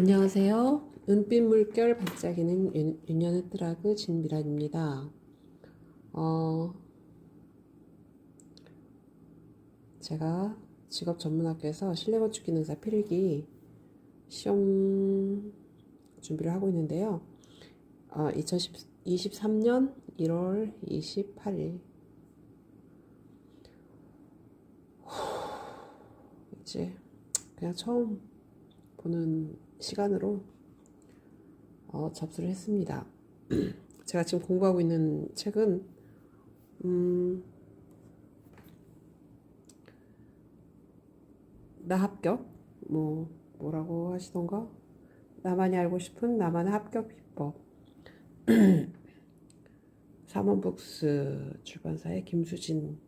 안녕하세요. 은빛 물결 반짝이는 윤- 윤현의 트라그 진미란입니다. 어, 제가 직업 전문학교에서 실내 건축 기능사 필기 시험 준비를 하고 있는데요. 어, 2023년 1월 28일 이제 그냥 처음 보는 시간으로 어, 접수를 했습니다. 제가 지금 공부하고 있는 책은 음, 나 합격 뭐 뭐라고 하시던가 나만이 알고 싶은 나만의 합격 비법 삼원북스 출판사의 김수진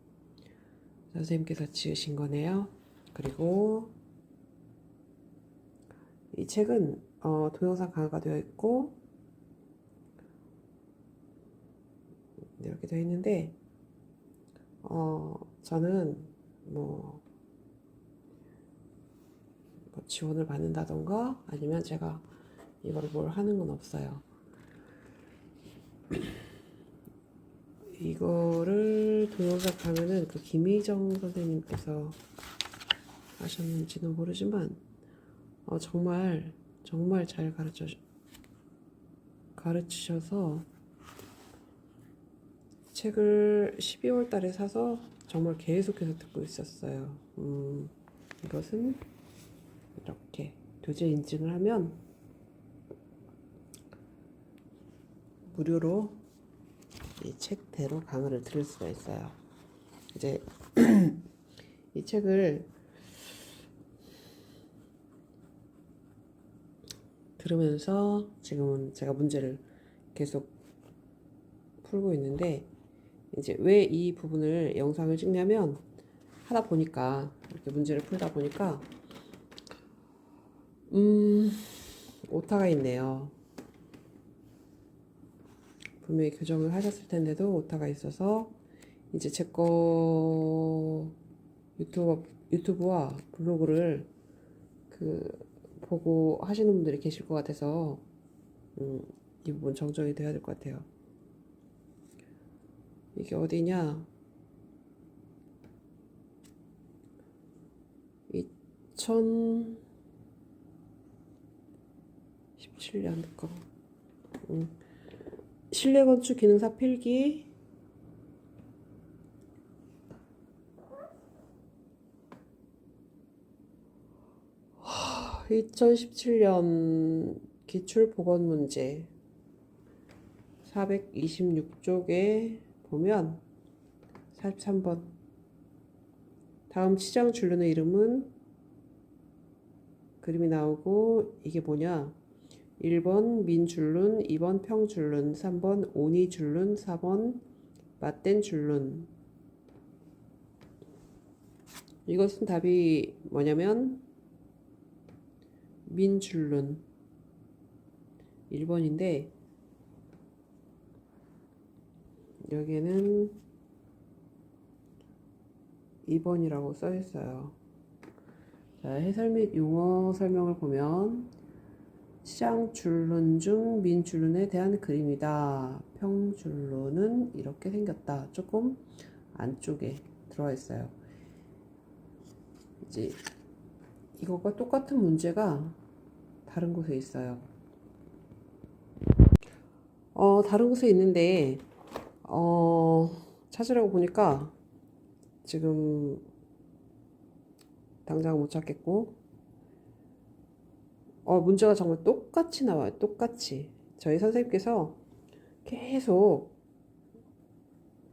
선생님께서 지으신 거네요. 그리고 이 책은 어, 동영상 강화가 되어 있고 이렇게 되어 있는데 어, 저는 뭐, 뭐 지원을 받는다던가 아니면 제가 이걸 뭘 하는 건 없어요. 이거를 동영상 가면은 그 김희정 선생님께서 하셨는지는 모르지만 어, 정말 정말 잘 가르쳐 가르치셔서 책을 12월 달에 사서 정말 계속해서 듣고 있었어요. 음, 이것은 이렇게 교재 인증을 하면 무료로 이 책대로 강의를 들을 수가 있어요. 이제 이 책을 들으면서 지금은 제가 문제를 계속 풀고 있는데 이제 왜 이 부분을 영상을 찍냐면 하다 보니까 이렇게 문제를 풀다 보니까 음 오타가 있네요. 분명히 교정을 하셨을 텐데도 오타가 있어서 이제 제 거 유튜브 유튜브와 블로그를 그 보고 하시는 분들이 계실 것 같아서 음, 이 부분 정정이 돼야 될 것 같아요. 이게 어디냐? 2017년 거. 음. 실내 건축 기능사 필기 2017년 기출 보건 문제 426쪽에 보면 43번. 다음 시장 줄눈의 이름은 그림이 나오고 이게 뭐냐? 1번 민줄눈 2번 평줄눈 3번 오니줄눈 4번 맞댄 줄눈. 이것은 답이 뭐냐면 민줄눈 1번인데 여기에는 2번이라고 써 있어요. 자, 해설 및 용어 설명을 보면 시장 줄눈 중 민줄눈에 대한 그림이다. 평줄눈은 이렇게 생겼다. 조금 안쪽에 들어와 있어요. 이제 이거가 똑같은 문제가 다른 곳에 있어요. 어, 다른 곳에 있는데, 어, 찾으려고 보니까 지금 당장 못 찾겠고, 어, 문제가 정말 똑같이 나와요. 똑같이. 저희 선생님께서 계속,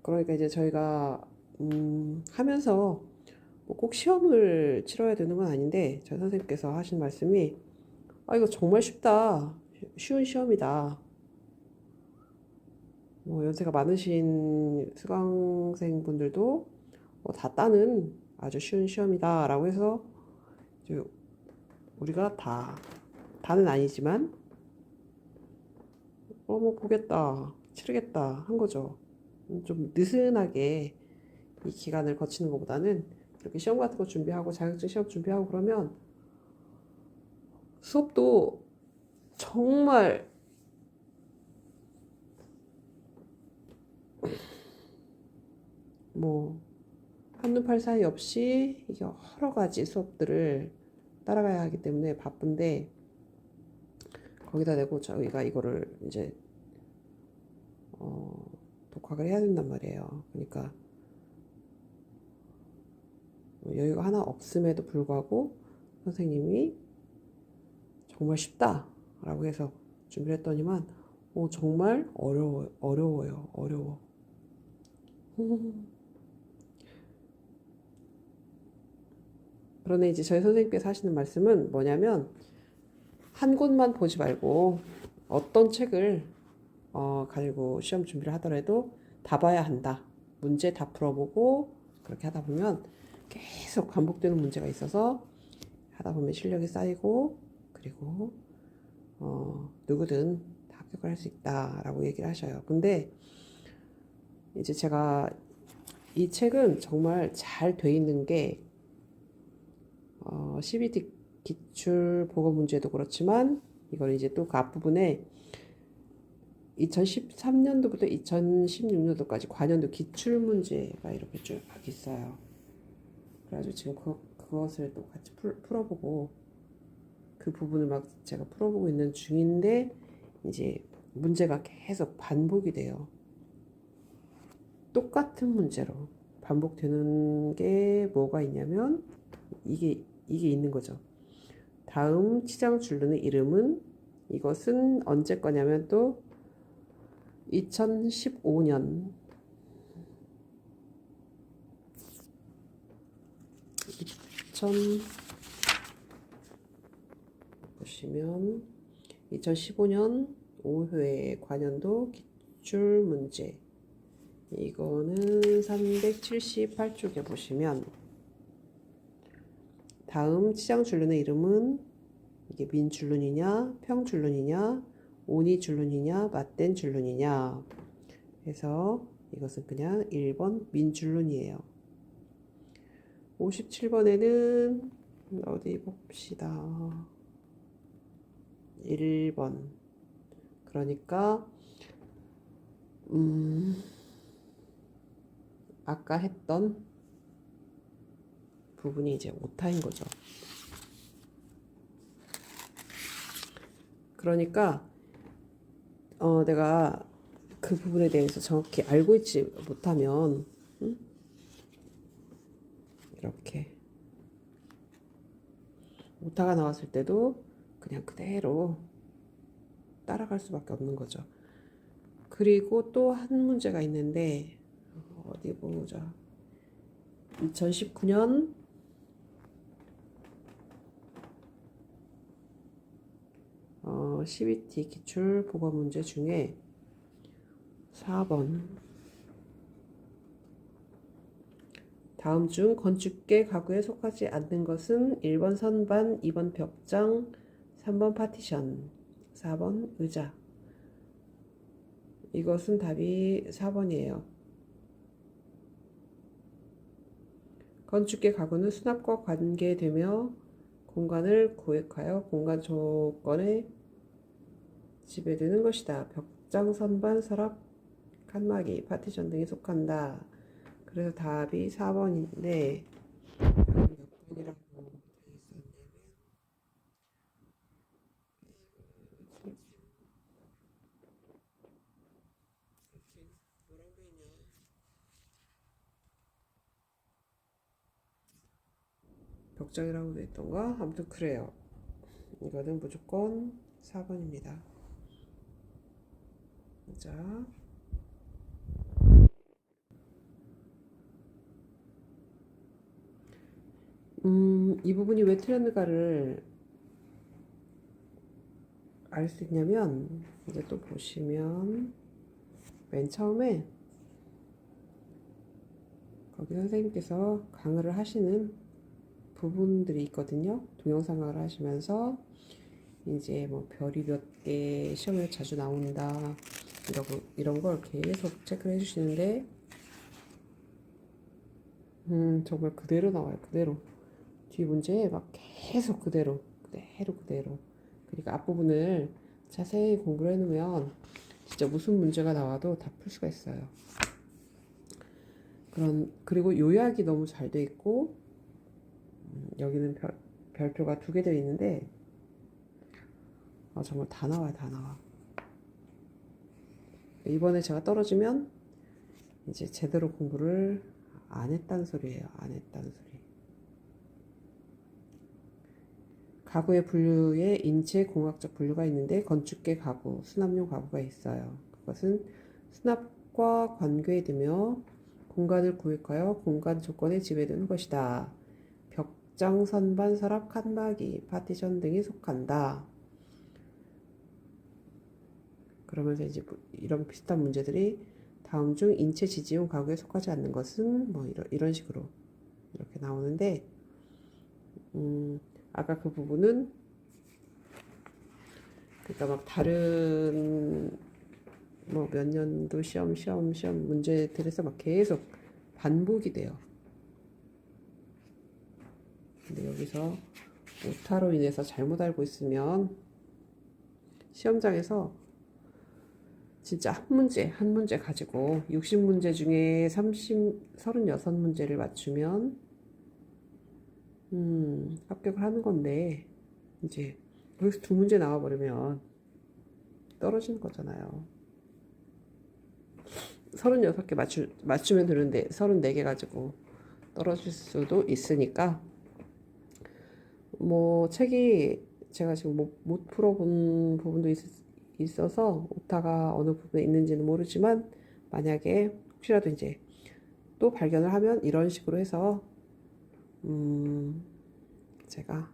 그러니까 이제 저희가, 음, 하면서 뭐 꼭 시험을 치러야 되는 건 아닌데, 저희 선생님께서 하신 말씀이, 아, 이거 정말 쉽다. 쉬운 시험이다. 뭐 연세가 많으신 수강생분들도 뭐 다 따는 아주 쉬운 시험이다 라고 해서 이제 우리가 다 다는 아니지만 어 뭐 보겠다 치르겠다 한 거죠. 좀 느슨하게 이 기간을 거치는 것보다는 이렇게 시험 같은 거 준비하고 자격증 시험 준비하고 그러면 수업도 정말 뭐 한눈 팔 사이 없이 여러 가지 수업들을 따라가야 하기 때문에 바쁜데 거기다 대고 저희가 이거를 이제 어, 독학을 해야 된단 말이에요. 그러니까 여유가 하나 없음에도 불구하고 선생님이 정말 쉽다라고 해서 준비를 했더니만 어, 정말 어려워 어려워요. 어려워. 그러네 이제 저희 선생님께서 하시는 말씀은 뭐냐면 한 곳만 보지 말고 어떤 책을 어, 가지고 시험 준비를 하더라도 다 봐야 한다. 문제 다 풀어보고 그렇게 하다 보면 계속 반복되는 문제가 있어서 하다 보면 실력이 쌓이고 그리고 어, 누구든 다 합격을 할 수 있다라고 얘기를 하셔요. 근데 이제 제가 이 책은 정말 잘 돼 있는 게 어, CBT 기출 보고 문제도 그렇지만 이건 이제 또 그 앞부분에 2013년도부터 2016년도까지 관연도 기출 문제가 이렇게 쭉 있어요. 그래가지고 지금 그, 그것을 또 같이 풀, 풀어보고 그 부분을 막 제가 풀어보고 있는 중인데 이제 문제가 계속 반복이 돼요. 똑같은 문제로 반복되는 게 뭐가 있냐면 이게 이게 있는 거죠. 다음 치장 줄르는 이름은 이것은 언제 거냐면 또 2015년 2000 보시면 2015년 5회 관연도 기출 문제 이거는 378쪽에 보시면 다음 치장 줄눈의 이름은 이게 민 줄눈이냐 평 줄눈이냐 오니 줄눈이냐 맞댄 줄눈이냐 해서 이것은 그냥 1번 민 줄눈이에요. 57번에는 어디 봅시다. 1번. 그러니까, 음, 아까 했던 부분이 이제 오타인 거죠. 그러니까, 어, 내가 그 부분에 대해서 정확히 알고 있지 못하면, 음? 이렇게. 오타가 나왔을 때도 그냥 그대로 따라갈 수밖에 없는 거죠. 그리고 또 한 문제가 있는데 어디 보자. 2019년 어, CBT 기출 보고 문제 중에 4번 다음 중 건축계 가구에 속하지 않는 것은 1번 선반, 2번 벽장, 3번 파티션, 4번 의자. 이것은 답이 4번이에요. 건축계 가구는 수납과 관계되며 공간을 구획하여 공간 조건에 지배되는 것이다. 벽장, 선반, 서랍, 칸막이, 파티션 등에 속한다. 그래서 답이 4번인데 몇 번이라고 돼 있었냐면 뭐라고 했냐 벽장이라고 돼 있던가 아무튼 그래요. 이거는 무조건 4번입니다. 자. 음, 이 부분이 왜 틀렸는가를 알 수 있냐면 이제 또 보시면 맨 처음에 거기 선생님께서 강의를 하시는 부분들이 있거든요. 동영상 강의를 하시면서 이제 뭐 별이 몇 개 시험에 자주 나온다 이러고 이런 걸 계속 체크를 해주시는데 음 정말 그대로 나와요. 그대로 뒤 문제 막 계속 그대로 그대로 그대로 그러니까 앞부분을 자세히 공부를 해놓으면 진짜 무슨 문제가 나와도 다 풀 수가 있어요. 그런 그리고 요약이 너무 잘 돼 있고 음, 여기는 별, 별표가 두 개 되어 있는데 아 정말 다 나와요 다 나와. 이번에 제가 떨어지면 이제 제대로 공부를 안 했다는 소리예요. 안 했다는 소리. 가구의 분류에 인체 공학적 분류가 있는데 건축계 가구, 수납용 가구가 있어요. 그것은 수납과 관계에 두며 공간을 구획하여 공간 조건에 지배되는 것이다. 벽장, 선반, 서랍, 칸막이, 파티션 등이 속한다. 그러면서 이제 뭐 이런 비슷한 문제들이 다음 중 인체 지지용 가구에 속하지 않는 것은 뭐 이런, 이런 식으로 이렇게 나오는데 음, 아까 그 부분은 그러니까 막 다른 뭐 몇 년도 시험 시험 시험 문제들에서 막 계속 반복이 돼요. 근데 여기서 오타로 인해서 잘못 알고 있으면 시험장에서 진짜 한 문제, 한 문제 가지고 60문제 중에 30, 36문제를 맞추면 음, 합격을 하는 건데 이제 거기서 두 문제 나와버리면 떨어지는 거잖아요. 36개 맞추, 맞추면 되는데 34개 가지고 떨어질 수도 있으니까 뭐 책이 제가 지금 못, 못 풀어본 부분도 있, 있어서 오타가 어느 부분에 있는지는 모르지만 만약에 혹시라도 이제 또 발견을 하면 이런 식으로 해서 음 제가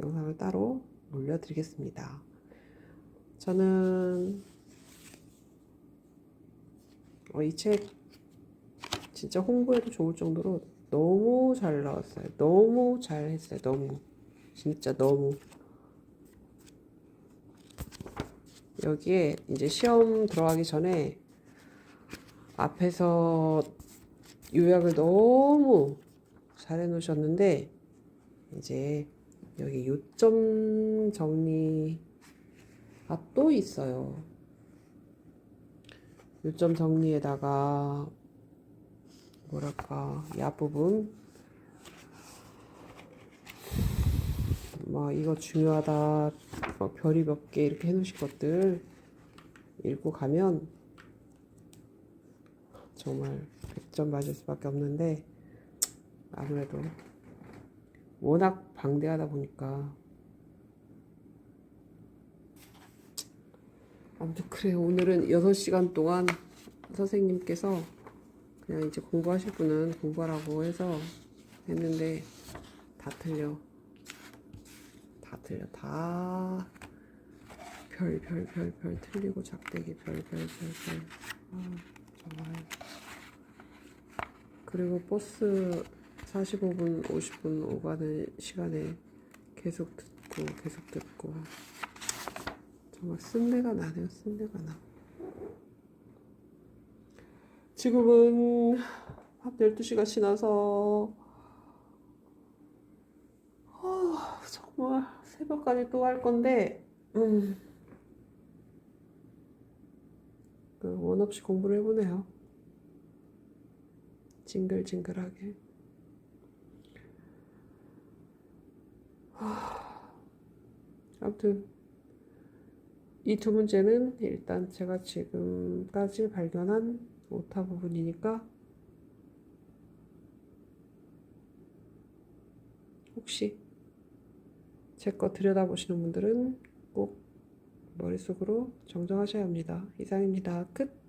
영상을 따로 올려드리겠습니다. 저는 어, 이책 진짜 홍보해도 좋을 정도로 너무 잘 나왔어요. 너무 잘 했어요. 너무 진짜 너무 여기에 이제 시험 들어가기 전에 앞에서 요약을 너무 잘 해놓으셨는데 이제 여기 요점 정리가 또 있어요. 요점 정리에다가 뭐랄까 이 앞부분. 뭐 이거 중요하다. 뭐 별이 몇 개 이렇게 해놓으신 것들 읽고 가면 정말 100점 맞을 수밖에 없는데 아무래도 워낙 방대하다 보니까. 아무튼 그래요 오늘은 6시간 동안 선생님께서 그냥 이제 공부하실 분은 공부하라고 해서 했는데 다 틀려. 다 틀려. 다 별 별 별 별 틀리고 작대기 별 별 별 별. 아 정말. 그리고 버스 45분 50분 오가는 시간에 계속 듣고 계속 듣고. 정말 쓴내가 나네요. 쓴내가 나 지금은 밤 12시가 지나서 아, 정말 새벽까지 또 할 건데 음. 그원 없이 공부를 해보네요. 징글징글하게. 하, 아무튼 이 두 문제는 일단 제가 지금까지 발견한 오타 부분이니까 혹시 제 거 들여다보시는 분들은 꼭 머릿속으로 정정하셔야 합니다. 이상입니다. 끝.